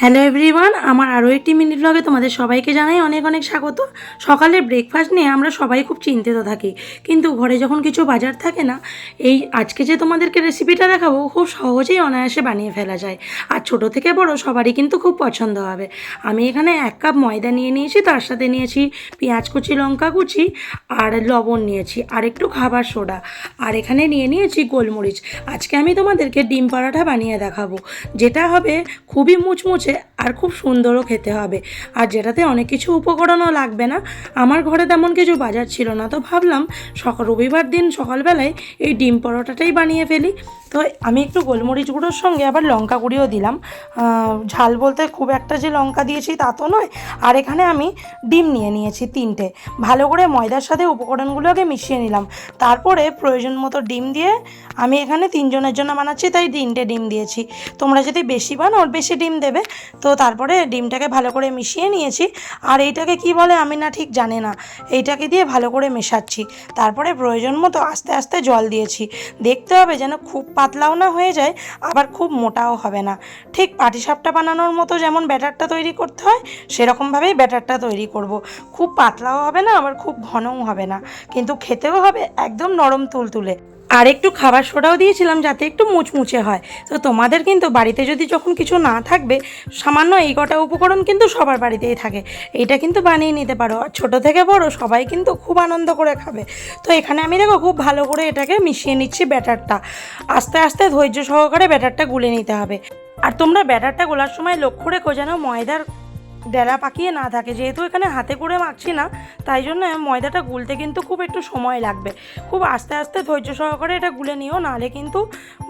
Hello everyone আমার আরও একটি মিনিট ব্লগে তোমাদের সবাইকে জানাই অনেক অনেক স্বাগত। সকালের ব্রেকফাস্ট নিয়ে আমরা সবাই খুব চিন্তিত থাকি। কিন্তু ঘরে যখন কিছু বাজার থাকে না, এই আজকে যে তোমাদেরকে রেসিপিটা দেখাবো, খুব সহজেই অনায়াসে বানিয়ে ফেলা যায়। আর ছোট থেকে বড় সবারই কিন্তু খুব পছন্দ হবে। আমি এখানে এক কাপ ময়দা নিয়ে নিয়েছি, তার সাথে নিয়েছি পেঁয়াজ কুচি, লঙ্কা কুচি আর লবণ নিয়েছি, আর একটু খাবার সোডা। আর এখানে নিয়ে নিয়েছি গোলমরিচ। আজকে আমি তোমাদেরকে ডিম পাড়াটা বানিয়ে দেখাবো, যেটা হবে খুবই মুচমুচে আর খুব সুন্দরও খেতে হবে। আর যেটাতে অনেক কিছু উপকরণও লাগবে না, আমার ঘরে তেমন কিছু বাজার ছিল না। তো ভাবলাম সকাল রবিবার দিন সকালবেলায় এই ডিম পরোটাটাই বানিয়ে ফেলি। তো আমি একটু গোলমরিচ গুঁড়োর সঙ্গে আবার লঙ্কা গুঁড়িও দিলাম। ঝাল বলতে খুব একটা যে লঙ্কা দিয়েছি তা তো নয়। আর এখানে আমি ডিম নিয়ে নিয়েছি তিনটে। ভালো করে ময়দার সাথে উপকরণগুলোকে মিশিয়ে নিলাম। তারপরে প্রয়োজন মতো ডিম দিয়ে আমি এখানে তিনজনের জন্য বানাচ্ছি, তাই তিনটে ডিম দিয়েছি। তোমরা যদি বেশি বানাও, বেশি ডিম দেবে, তো তারপরে ডিমটাকে ভালো করে মিশিয়ে নিয়েছি। আর এইটাকে কি বলে আমি না ঠিক জানি না। এইটাকে দিয়ে ভালো করে মেশাচ্ছি। তারপরে প্রয়োজন মতো আস্তে আস্তে জল দিয়েছি। দেখতে হবে যেন খুব পাতলাও না হয়ে যায়, আবার খুব মোটাও হবে না। ঠিক পাটিসাপটা বানানোর মতো যেমন ব্যাটারটা তৈরি করতে হয়, সেরকমভাবেই ব্যাটারটা তৈরি করব। খুব পাতলাও হবে না, আবার খুব ঘনও হবে না। কিন্তু খেতেও হবে একদম নরম তুলতুলে। আর একটু খাবার সোডাও দিয়েছিলাম যাতে একটু মুচমুচে হয়। তো তোমাদের কিন্তু বাড়িতে যদি যখন কিছু না থাকবে, সামান্য এই কটা উপকরণ কিন্তু সবার বাড়িতেই থাকে। এটা কিন্তু বানিয়ে নিতে পারো। আর ছোটো থেকে বড় সবাই কিন্তু খুব আনন্দ করে খাবে। তো এখানে আমি দেখো খুব ভালো করে এটাকে মিশিয়ে নিচ্ছি ব্যাটারটা। আস্তে আস্তে ধৈর্য সহকারে ব্যাটারটা গুলে নিতে হবে। আর তোমরা ব্যাটারটা গোলার সময় লক্ষ্য রেখো যেন ময়দার ডেলা পাকিয়ে না থাকে। যেহেতু এখানে হাতে করে মাখছি না, তাই জন্য ময়দাটা গুলতে কিন্তু খুব একটু সময় লাগবে। খুব আস্তে আস্তে ধৈর্য সহকারে এটা গুলে নিও, নাহলে কিন্তু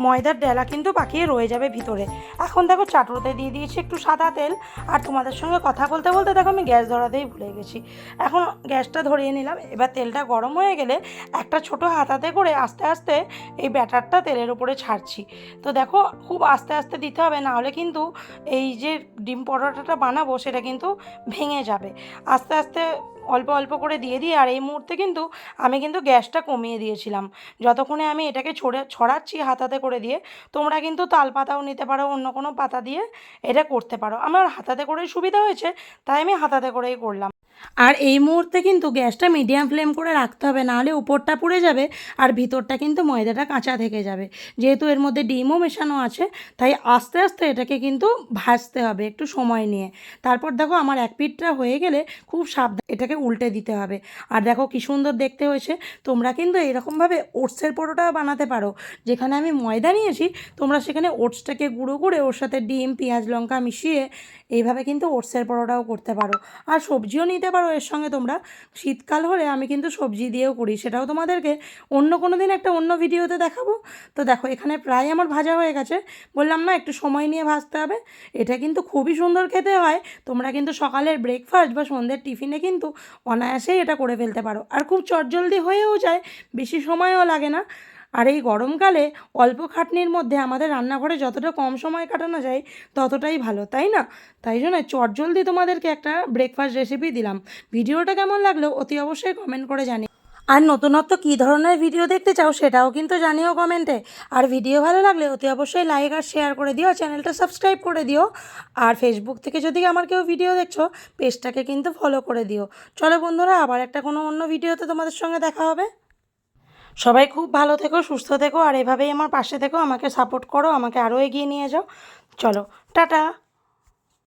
ময়দার ডেলা কিন্তু পাকিয়ে রয়ে যাবে ভিতরে। এখন দেখো চাটুতে দিয়ে দিয়েছি একটু সাদা তেল। আর তোমাদের সঙ্গে কথা বলতে বলতে দেখো আমি গ্যাস ধরাতেই ভুলে গেছি। এখন গ্যাসটা ধরিয়ে নিলাম। এবার তেলটা গরম হয়ে গেলে একটা ছোট হাতাতে করে আস্তে আস্তে এই ব্যাটারটা তেলের উপরে ছাড়ছি। তো দেখো খুব আস্তে আস্তে দিতে হবে, নাহলে কিন্তু এই যে ডিম পরোটাটা বানাবো সেটা কিন্তু ভেঙে যাবে। আস্তে আস্তে অল্প অল্প করে দিয়ে দিই আর এই মুহূর্তে কিন্তু আমি কিন্তু গ্যাসটা কমিয়ে দিয়েছিলাম। যতক্ষণে আমি এটাকে ছড়ে, ছড়াচ্ছি হাতাতে করে দিয়ে, তোমরা কিন্তু তাল পাতাও নিতে পারো, অন্য কোনো পাতা দিয়ে এটা করতে পারো। আমার হাতাতে করেই সুবিধা হয়েছে, তাই আমি হাতাতে করেই করলাম। আর এই মুহূর্তে কিন্তু গ্যাসটা মিডিয়াম ফ্লেম করে রাখতে হবে, নাহলে উপরটা পুড়ে যাবে আর ভিতরটা কিন্তু ময়দাটা কাঁচা থেকে যাবে। যেহেতু এর মধ্যে ডিমও মেশানো আছে, তাই আস্তে আস্তে এটাকে কিন্তু ভাজতে হবে একটু সময় নিয়ে। তারপর দেখো আমার এক পিঠটা হয়ে গেলে খুব সাবধান এটাকে উল্টে দিতে হবে। আর দেখো কি সুন্দর দেখতে হয়েছে, তোমরা কিন্তু এরকমভাবে ওটসের পরোটা বানাতে পারো। যেখানে আমি ময়দা নিয়েছি, তোমরা সেখানে ওটসটাকে গুঁড়ো করে ওর সাথে ডিম, পেঁয়াজ, লঙ্কা মিশিয়ে এইভাবে কিন্তু ওটসের পরোটাও করতে পারো। আর সবজিও নিতে পারো এর সঙ্গে তোমরা। শীতকাল হলে আমি কিন্তু সবজি দিয়েও করি, সেটাও তোমাদেরকে অন্য কোনো দিন একটা অন্য ভিডিওতে দেখাবো। তো দেখো, এখানে প্রায় আমার ভাজা হয়ে গেছে। বললাম না, একটু সময় নিয়ে ভাজতে হবে। এটা কিন্তু খুবই সুন্দর খেতে হয়। তোমরা কিন্তু সকালের ব্রেকফাস্ট বা সন্ধ্যের টিফিনে কিন্তু অনায়াসেই এটা করে ফেলতে পারো। আর খুব চটজলদি হয়েও যায়, বেশি সময়ও লাগে না। আর এই গরমকালে অল্প খাটনির মধ্যে আমাদের রান্নাঘরে যতটা কম সময় কাটানো যায়, ততটাই ভালো, তাই না? তাই জন্য চটজলদি তোমাদেরকে একটা ব্রেকফাস্ট রেসিপি দিলাম। ভিডিওটা কেমন লাগল অতি অবশ্যই কমেন্ট করে জানি আর নতুনত্ব কী ধরনের ভিডিও দেখতে চাও সেটাও কিন্তু জানিও কমেন্টে আর ভিডিও ভালো লাগলে অতি অবশ্যই লাইক আর শেয়ার করে দিও চ্যানেলটা সাবস্ক্রাইব করে দিও। আর ফেসবুক থেকে যদি আমার কেউ ভিডিও দেখছ পেজটাকে কিন্তু ফলো করে দিও। চলো বন্ধুরা, আবার একটা কোনো অন্য ভিডিওতে তোমাদের সঙ্গে দেখা হবে। সবাই খুব ভালো থেকো, সুস্থ থেকো, আর এভাবেই আমার পাশে থেকো, আমাকে সাপোর্ট করো, আমাকে আরও এগিয়ে নিয়ে যাও। চলো, টাটা।